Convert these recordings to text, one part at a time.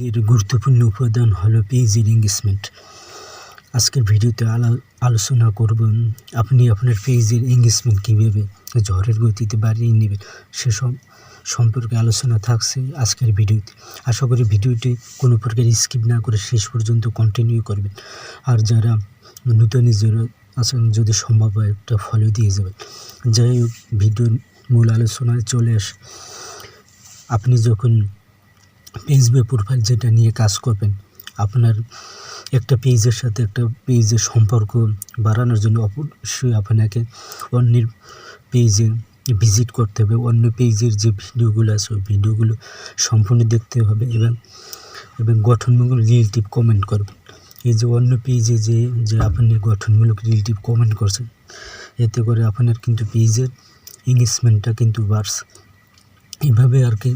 এর গুরুত্বপূর্ণ উপাদান হলো পেজের এঙ্গেজমেন্ট। আজকের ভিডিওতে আলা- আলোচনা করব, আপনি আপনার পেজের এঙ্গেজমেন্ট কীভাবে ঝড়ের গতিতে বাড়িয়ে নেবেন সেসব সম্পর্কে আলোচনা থাকছে আজকের ভিডিওতে। আশা করি ভিডিওটি কোনো প্রকার স্কিপ না করে শেষ পর্যন্ত কন্টিনিউ করবেন। আর যারা নূতন যারা আছেন, যদি সম্ভব হয় একটা ফলো দিয়ে যাবেন। যাই হোক, ভিডিওর মূল আলোচনায় চলে আসে, আপনি যখন ফেসবুক প্রোফাইল যেটা নিয়ে কাজ করবেন, আপনার একটা পেজের সাথে একটা পেজের সম্পর্ক বাড়ানোর জন্য অবশ্যই আপনাকে অন্যের পেজে ভিজিট করতে হবে। অন্য পেজের যে ভিডিওগুলো আছে, ওই ভিডিওগুলো সম্পূর্ণ দেখতে হবে এবং এবং গঠনমূলক রিলেটিভ কমেন্ট করবেন। এই যে অন্য পেজে যে যে আপনি গঠনমূলক রিলেটিভ কমেন্ট করছেন, এতে করে আপনার কিন্তু পেজের এঙ্গেজমেন্টটা কিন্তু বাড়ছে। এইভাবে আর কি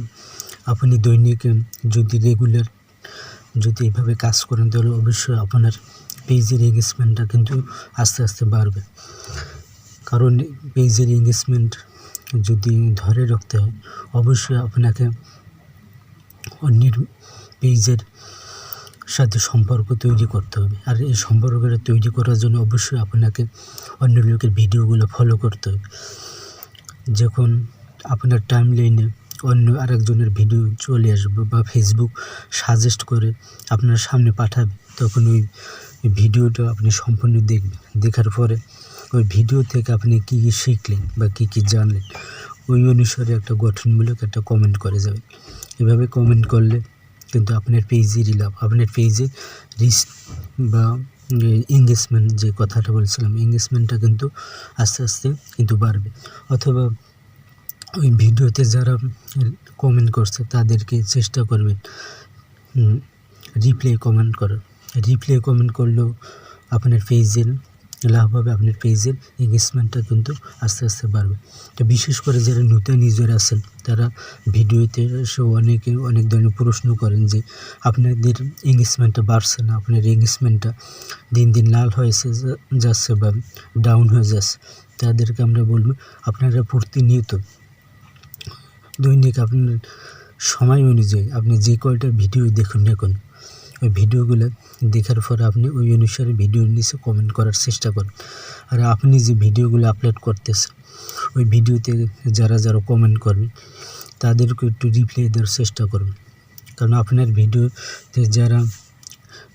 আপনি দৈনিক যদি রেগুলার যদি এভাবে কাজ করেন, তাহলে অবশ্যই আপনার পেজের এঙ্গেজমেন্টটা কিন্তু আস্তে আস্তে বাড়বে। কারণ পেজের এঙ্গেজমেন্ট যদি ধরে রাখতে হয়, অবশ্যই আপনাকে অন্যের পেজের সাথে সম্পর্ক তৈরি করতে হবে। আর এই সম্পর্কটা তৈরি করার জন্য অবশ্যই আপনাকে অন্য লোকের ভিডিওগুলো ফলো করতে হবে। যখন আপনার টাইম লাইনে অন্য আরেকজনের ভিডিও চলে আসবে বা ফেসবুক সাজেস্ট করে আপনার সামনে পাঠাবে, তখন ওই ভিডিওটা আপনি সম্পূর্ণ দেখবেন। দেখার পরে ওই ভিডিও থেকে আপনি কী কী শিখলেন বা কী কী জানলেন, ওই অনুসারে একটা গঠনমূলক একটা কমেন্ট করে যাবেন। এভাবে কমেন্ট করলে কিন্তু আপনার পেজেরই লাভ আপনার পেজে রিস বা এঙ্গেজমেন্ট যে কথাটা বলছিলাম এঙ্গেজমেন্টটা কিন্তু আস্তে আস্তে কিন্তু বাড়বে। অথবা ওই ভিডিওতে যারা কমেন্ট করছে, তাদেরকে চেষ্টা করবেন রিপ্লাই কমেন্ট করার। রিপ্লাই কমেন্ট করলেও আপনার পেজের লাভ হবে, আপনার পেজের এঙ্গেজমেন্টটা কিন্তু আস্তে আস্তে বাড়বে। তো বিশেষ করে যারা নতুন ইউজার আছেন, তারা ভিডিওতে এসে অনেকে অনেক ধরনের প্রশ্ন করেন যে, আপনাদের এঙ্গেজমেন্টটা বাড়ছে না? আপনার এঙ্গেজমেন্টটা দিন দিন লাল হয়েছে যাচ্ছে বা ডাউন হয়ে যাচ্ছে? তাদেরকে আমরা বলব, আপনারা প্রতিনিয়ত দৈনিক আপনার সময় অনুযায়ী আপনি যে কয়টা ভিডিও দেখুন না কেন, ওই ভিডিওগুলো দেখার পর আপনি ওই অনুসারে ভিডিওর নিচে কমেন্ট করার চেষ্টা করুন। আর আপনি যে ভিডিওগুলো আপলোড করতেছেন, ওই ভিডিওতে যারা যারা কমেন্ট করবে, তাদেরকে একটু রিপ্লাই দেওয়ার চেষ্টা করুন। কারণ আপনার ভিডিওতে যারা,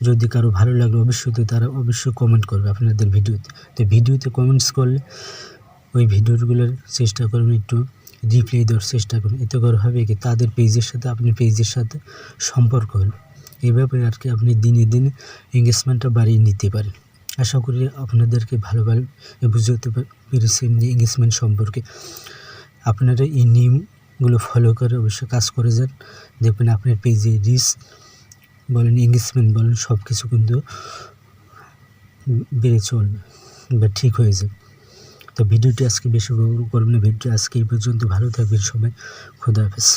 যদি কারও ভালো লাগল অবশ্যই তো তারা অবশ্যই কমেন্ট করবে আপনাদের ভিডিওতে। তো ভিডিওতে কমেন্টস করলে ওই ভিডিওগুলোর চেষ্টা করবেন একটু রিপ্লাই দেওয়ার চেষ্টা করুন। এতে করে হবে কি, তাদের পেজের সাথে আপনি পেজের সাথে সম্পর্ক হলো এভাবে আর কি আপনি দিনে দিনে এঙ্গেজমেন্টটা বাড়িয়ে নিতে পারেন। আশা করি আপনাদেরকে ভালোভাবে বুঝতে পেরেছি এঙ্গেজমেন্ট সম্পর্কে। আপনারা এই নিয়মগুলো ফলো করে অবশ্যই কাজ করে যান। দেখবেন আপনার পেজে রিস বলেন এঙ্গেজমেন্ট বলেন সব কিছু কিন্তু বেড়ে চলবে বা ঠিক হয়ে যাবে। তো ভিডিওটি আজকে বেশি করবেন ভিডিওটি আজকে এই পর্যন্ত। ভালো থাকবেন সবাই। খুদা হাফেজ।